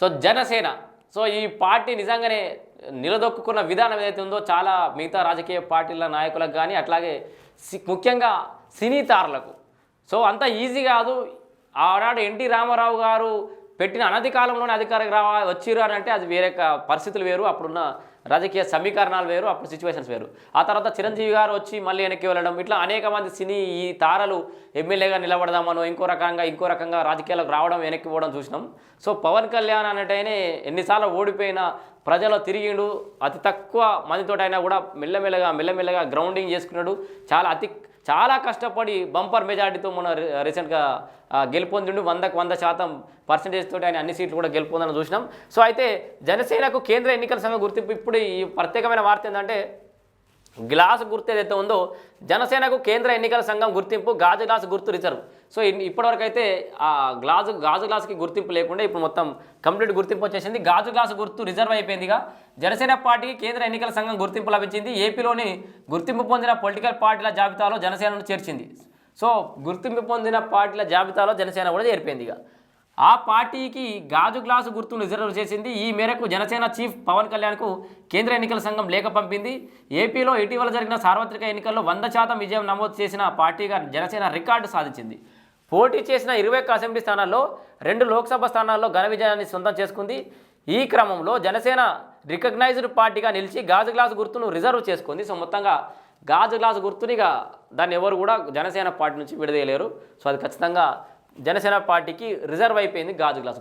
So Janasena. So ఈ party నిజంగానే నిలదొక్కున్న విధానం ఏదైతే ఉందో చాలా మిగతా రాజకీయ పార్టీల నాయకులకు కానీ అట్లాగే సి- ముఖ్యంగా సినీ తారలకు. సో అంత ఈజీ కాదు. ఆనాడు ఎన్టీ రామారావు గారు పెట్టిన అనధికాలంలోనే అధికారికి రావా వచ్చిర్రు అని అంటే అది వేరే పరిస్థితులు వేరు. అప్పుడున్న రాజకీయ సమీకరణాలు వేరు అప్పుడు సిచ్యువేషన్స్ వేరు. ఆ తర్వాత చిరంజీవి గారు వచ్చి మళ్ళీ వెనక్కి వెళ్ళడం ఇట్లా అనేక మంది సినీ ఈ తారలు ఎమ్మెల్యేగా నిలబడదామనో ఇంకో రకంగా ఇంకో రకంగా రాజకీయాలకు రావడం వెనక్కి పోవడం చూసినాం. సో పవన్ కళ్యాణ్ అన్నట్టయినే ఎన్నిసార్లు ఓడిపోయిన ప్రజలు తిరిగిండు. అతి తక్కువ మందితోటైనా కూడా మెల్లమెల్లగా మెల్లమెల్లగా గ్రౌండింగ్ చేసుకున్నాడు. చాలా అతి చాలా కష్టపడి బంపర్ మెజార్టీతో మొన్న రీసెంట్గా గెలుపొందిండు. వందకు వంద శాతం పర్సంటేజ్ తోటి ఆయన అన్ని సీట్లు కూడా గెలుపొందని చూసినాం. సో అయితే జనసేనకు కేంద్ర ఎన్నికల సంఘం గుర్తింపు ఇప్పుడు ఈ ప్రత్యేకమైన వార్త ఏంటంటే గ్లాస్ గుర్తు ఏదైతే ఉందో జనసేనకు కేంద్ర ఎన్నికల సంఘం గుర్తింపు గాజు గ్లాస్ గుర్తు రిజర్వ్. సో ఇప్పటివరకు అయితే ఆ గ్లాసు గాజు గ్లాసుకి గుర్తింపు లేకుండా ఇప్పుడు మొత్తం కంప్లీట్ గుర్తింపు వచ్చేసింది. గాజు గ్లాసు గుర్తు రిజర్వ్ అయిపోయిందిగా జనసేన పార్టీకి కేంద్ర ఎన్నికల సంఘం గుర్తింపు లభించింది. ఏపీలోని గుర్తింపు పొందిన పొలిటికల్ పార్టీల జాబితాలో జనసేనను చేర్చింది. సో గుర్తింపు పొందిన పార్టీల జాబితాలో జనసేన కూడా చేరిపోయింది ఇక. ఆ పార్టీకి గాజు గ్లాసు గుర్తును రిజర్వ్ చేసింది. ఈ మేరకు జనసేన చీఫ్ పవన్ కళ్యాణ్కు కేంద్ర ఎన్నికల సంఘం లేఖ పంపింది. ఏపీలో ఇటీవల జరిగిన సార్వత్రిక ఎన్నికల్లో వంద శాతం విజయం నమోదు చేసిన పార్టీగా జనసేన రికార్డు సాధించింది. పోటీ చేసిన ఇరవై ఒక్క అసెంబ్లీ స్థానాల్లో రెండు లోక్సభ స్థానాల్లో ఘన విజయాన్ని సొంతం చేసుకుంది. ఈ క్రమంలో జనసేన రికగ్నైజ్డ్ పార్టీగా నిలిచి గాజు గ్లాసు గుర్తును రిజర్వ్ చేసుకుంది. సో మొత్తంగా గాజు గ్లాసు గుర్తునిగా దాన్ని ఎవరు కూడా జనసేన పార్టీ నుంచి విడదీయలేరు సో అది ఖచ్చితంగా జనసేన పార్టీకి రిజర్వ్ అయిపోయింది గాజు గ్లాసు.